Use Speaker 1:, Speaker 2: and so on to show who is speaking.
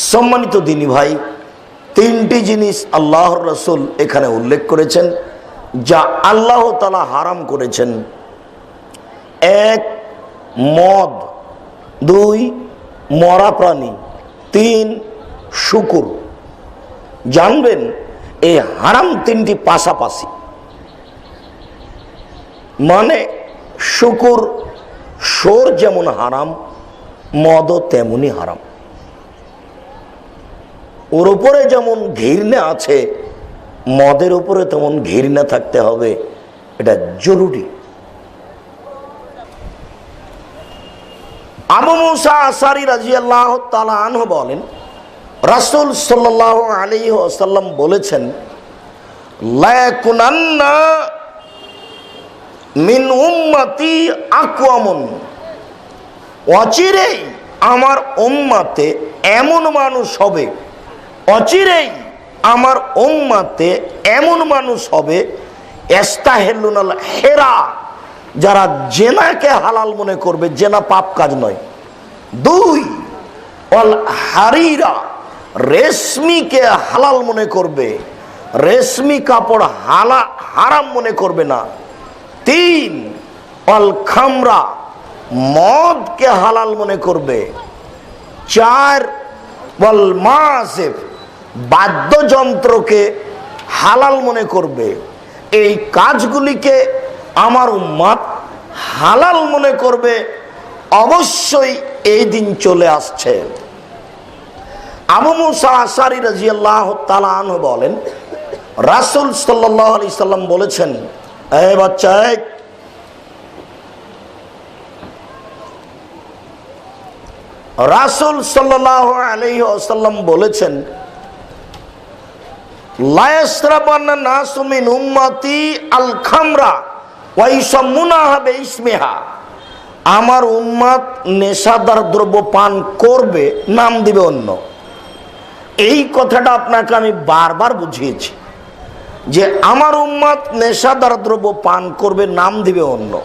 Speaker 1: সম্মানিত দিনী ভাই, তিনটি জিনিস আল্লাহর রসুল এখানে উল্লেখ করেছেন, যা আল্লাহ তালা হারাম করেছেন। এক, মদ। দুই, মরা প্রাণী। তিন, শুকুর। জানবেন, এই হারাম তিনটি পাশাপাশি। মানে শুকুর সোর যেমন হারাম, মদও তেমনই হারাম। ওর উপরে যেমন ঘৃণা আছে, মদের উপরে তেমন ঘৃণা থাকতে হবে। এটা জরুরি। বলেন, রাসুল সাল্লাহ আলী আসাল্লাম বলেছেন মিন উম্মতি অচিরেই আমার উম্মাতে এমন মানুষ হবে অচিরেই আমার উম্মাতে এমন মানুষ হবে, এস্তাহেলুনাল হেরা, যারা জেনাকে হালাল মনে করবে, জেনা পাপ কাজ নয়। দুই, অল হারিরা রেশমিকে হালাল মনে করবে, রেশমি কাপড় হালা হারাম মনে করবে না। তিন, অল খামরা মদকে হালাল মনে করবে। চার বল মাসেফ বাদ্যযন্ত্রকে হালাল মনে করবে। এই কাজগুলিকে আমার উম্মাদ হালাল মনে করবে। অবশ্যই এই দিন চলে আসছে। আবু তালান বলেন, রাসুল সাল্লাহ আলি সাল্লাম বলেছেন, এ বাচ্চা রাসুল সাল্লাহ বলেছেন আল হবে ইসমেহা আমার উম্মাদ নেশাদার দ্রব্য পান করবে, নাম দিবে অন্য। এই কথাটা আপনাকে আমি বারবার বুঝিয়েছি যে আমার উম্মাদ নেশাদার দ্রব্য পান করবে, নাম দিবে অন্য।